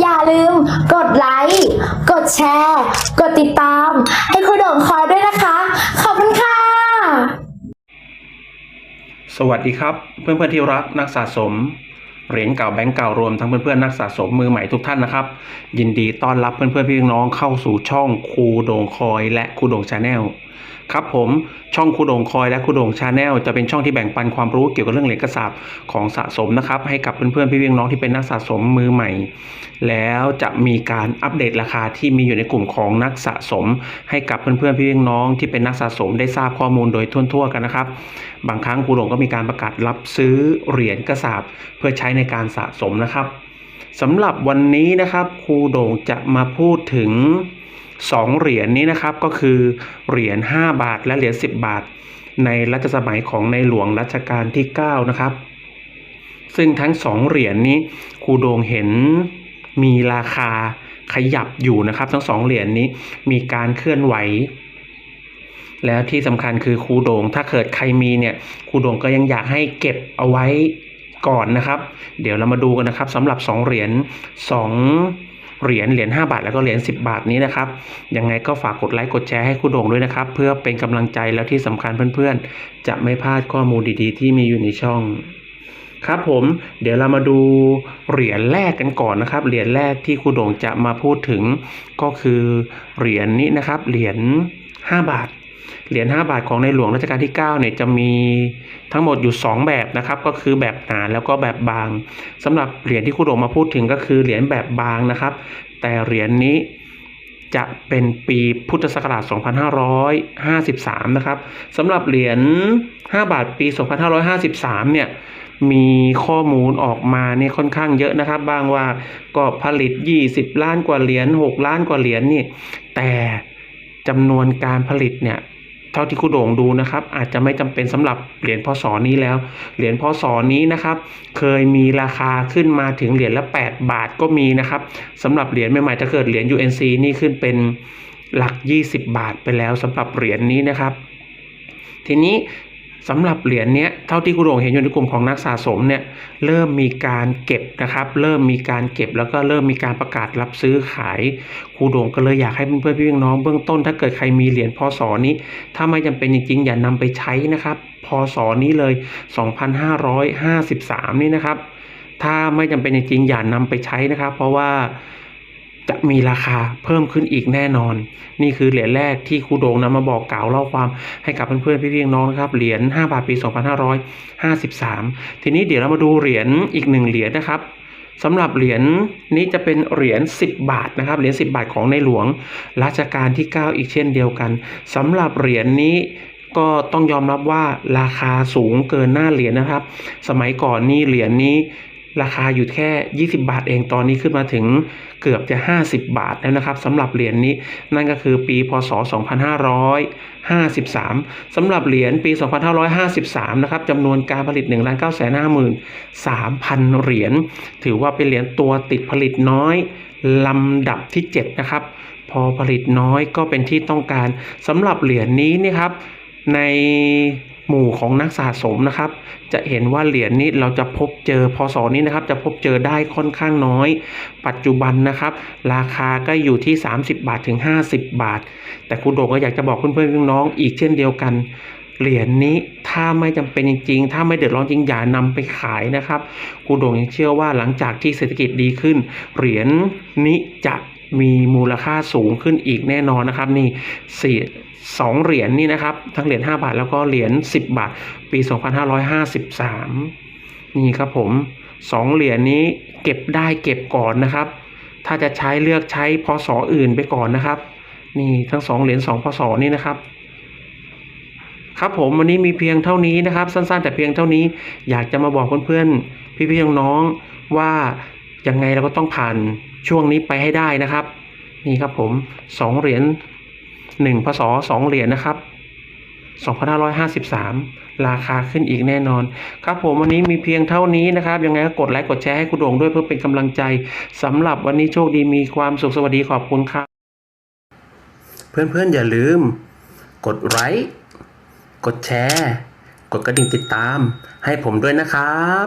อย่าลืมกดไลค์ กดแชร์ กดติดตาม ให้ครูโด่งคอยด้วยนะคะ ขอบคุณค่ะ สวัสดีครับ เพื่อนๆที่รักนักสะสมเหรียญเก่าแบงก์เก่ารวมทั้งเพื่อนๆนักสะสมมือใหม่ทุกท่านนะครับ ยินดีต้อนรับเพื่อนๆพี่น้องเข้าสู่ช่องครูโด่งคอย และครูโด่งชาแนล ครับผมช่องครูโด่งคอยและครูโด่งชาแนลจะเป็นช่องที่แบ่งปันความรู้เกี่ยวกับเรื่องเหรียญกระสาบของสะสมนะครับ ให้กับเพื่อนๆพี่น้องที่เป็นนักสะสมมือใหม่ แล้วจะมีการอัปเดตราคาที่มีอยู่ในกลุ่มของนักสะสม ให้กับเพื่อนๆพี่น้องที่เป็นนักสะสมได้ทราบข้อมูลโดยทั่วๆกันนะครับ บางครั้งครูหลงก็มีการประกาศรับซื้อเหรียญกระสาบเพื่อใช้ในการสะสมนะครับสำหรับวันนี้นะครับครูโด่งจะมาพูดถึง 2 เหรียญนี้นะครับก็คือเหรียญ5บาทและเหรียญ10 บาท ในรัชสมัยของในหลวงรัชกาลที่ 9 นะครับ ซึ่งทั้ง 2 เหรียญนี้ครูโดงเห็นมีราคาขยับอยู่นะครับ ทั้งสองเหรียญนี้มีการเคลื่อนไหวแล้วที่สำคัญคือครูโดง่งถ้าเกิดใครมีเนี่ยครูโดงก็ยังอยากให้เก็บเอาไว้ก่อนนะครับ เดี๋ยวเรามาดูกันนะครับสำหรับ 2 เหรียญ2 เหรียญเหรียญ5บาทแล้วก็เหรียญ10 บาทนี้นะครับยังไงก็ฝากกดไลค์กดแชร์ให้คุณโด่งด้วยนะครับ เพื่อเป็นกำลังใจแล้วที่สำคัญเพื่อนๆ จะไม่พลาดข้อมูลดีๆ ที่มีอยู่ในช่องครับผมเดี๋ยวเรามาดูเหรียญแรกกันก่อนนะครับ เหรียญแรกที่ครูโด่งจะมาพูดถึงก็คือเหรียญนี้นะครับ เหรียญ5บาท เหรียญ5บาทของในหลวงรัชกาลที่9เนี่ยจะมีทั้งหมดอยู่ 2 แบบนะครับ ก็คือแบบหนาแล้วก็แบบบางสำหรับเหรียญที่ครูโดงมาพูดถึงก็คือเหรียญแบบบางนะครับ แต่เหรียญนี้จะเป็นปีพุทธศักราช 2553 นะครับสำหรับเหรียญ 5 บาทปี 2553 เนี่ย มีข้อมูลออกมาเนี่ยค่อนข้างเยอะนะครับ บางว่าก็ผลิต 20 ล้านกว่าเหรียญ 6 ล้านกว่าเหรียญนี่ แต่ จำนวนการผลิตเนี่ยเท่าที่คุณโด่งดูนะครับ อาจจะไม่จำเป็นสำหรับเหรียญพศนี้แล้ว เหรียญพศนี้นะครับ เคยมีราคาขึ้นมาถึงเหรียญละ 8 บาทก็มีนะครับสำหรับเหรียญใหม่ๆถ้าเกิดเหรียญ UNC นี่ขึ้นเป็นหลัก 20 บาทไปแล้วสำหรับเหรียญนี้นะครับ ทีนี้ สำหรับเหรียญเนี้ยเท่าที่ครูโด่งเห็นอยู่ในกลุ่มของนักสะสมเนี่ยเริ่มมีการเก็บนะครับ เริ่มมีการเก็บแล้วก็เริ่มมีการประกาศรับซื้อขายครูโด่งก็เลยอยากให้เพื่อนๆพี่น้องเบื้องต้นถ้าเกิดใครมีเหรียญพศนี้ ถ้าไม่จำเป็นจริงๆ อย่านำไปใช้นะครับพศนี้เลย 2553 นี่นะครับ ถ้าไม่จำเป็นจริงๆอย่านำไปใช้นะครับ เพราะว่า จะมีราคาเพิ่มขึ้นอีกแน่นอน นี่คือเหรียญแรกที่ครูโด่งนำมาบอกกล่าวเล่าความให้กับเพื่อนๆพี่ๆน้องนะครับเหรียญ5บาทปี 2553 ทีนี้เดี๋ยวเรามาดูเหรียญอีกหนึ่งเหรียญนะครับสำหรับเหรียญนี้จะเป็นเหรียญ10 บาทนะครับเหรียญ10 บาทของในหลวงรัชกาลที่ 9 อีกเช่นเดียวกันสำหรับเหรียญนี้ก็ต้องยอมรับว่าราคาสูงเกินหน้าเหรียญนะครับ สมัยก่อนนี่เหรียญนี้ ราคาอยู่แค่ 20 บาทเองตอนนี้ขึ้นมาถึงเกือบจะ 50 บาทแล้วนะครับสำหรับเหรียญนี้นั่นก็คือปีพศ 2553 สำหรับเหรียญปี 2553 นะครับจำนวนการผลิต 1 9 5 3 0เหรียญถือว่าเป็นเหรียญตัวติดผลิตน้อยลำดับที่ 7 นะครับ พอผลิตน้อยก็เป็นที่ต้องการสำหรับเหรียญนี้นี่ครับใน หมู่ของนักสะสมนะครับ จะเห็นว่าเหรียญนี้เราจะพบเจอพศนี้นะครับ จะพบเจอได้ค่อนข้างน้อย ปัจจุบันนะครับ ราคาก็อยู่ที่ 30 บาทถึง 50 บาท แต่คุณโด่งก็อยากจะบอกเพื่อนๆน้องอีกเช่นเดียวกันเหรียญนี้ถ้าไม่จำเป็นจริง ๆ ถ้าไม่เดือดร้อนจริงอย่านำไปขายนะครับครูโด่งยังเชื่อว่าหลังจากที่เศรษฐกิจดีขึ้น เหรียญนี้จะ มีมูลค่าสูงขึ้นอีกแน่นอนนะครับนี่สี่สองเหรียญนี่นะครับ ทั้งเหรียญ5บาทแล้วก็เหรียญ10 บาท ปี 2553 นี่ครับผมสองเหรียญนี้เก็บได้เก็บก่อนนะครับ ถ้าจะใช้เลือกใช้พศอื่นไปก่อนนะครับ นี่ทั้งสองเหรียญสองพศนี่นะครับครับผมวันนี้มีเพียงเท่านี้นะครับ สั้นๆ แต่เพียงเท่านี้อยากจะมาบอกเพื่อนๆพี่ๆน้องๆว่ายังไงเราก็ต้องผ่าน ช่วงนี้ไปให้ได้นะครับ นี่ครับผมสองเหรียญหนึ่งพศสองเหรียญนะครับสองพันห้าร้อยห้าสิบสามราคาขึ้นอีกแน่นอน ครับผมวันนี้มีเพียงเท่านี้นะครับ ยังไงก็กดไลค์กดแชร์ให้คุณโด่งด้วยเพื่อเป็นกำลังใจสำหรับวันนี้โชคดีมีความสุขสวัสดีขอบคุณครับ เพื่อนๆอย่าลืม กดไลค์กดแชร์ กดกระดิ่งติดตาม ให้ผมด้วยนะครับ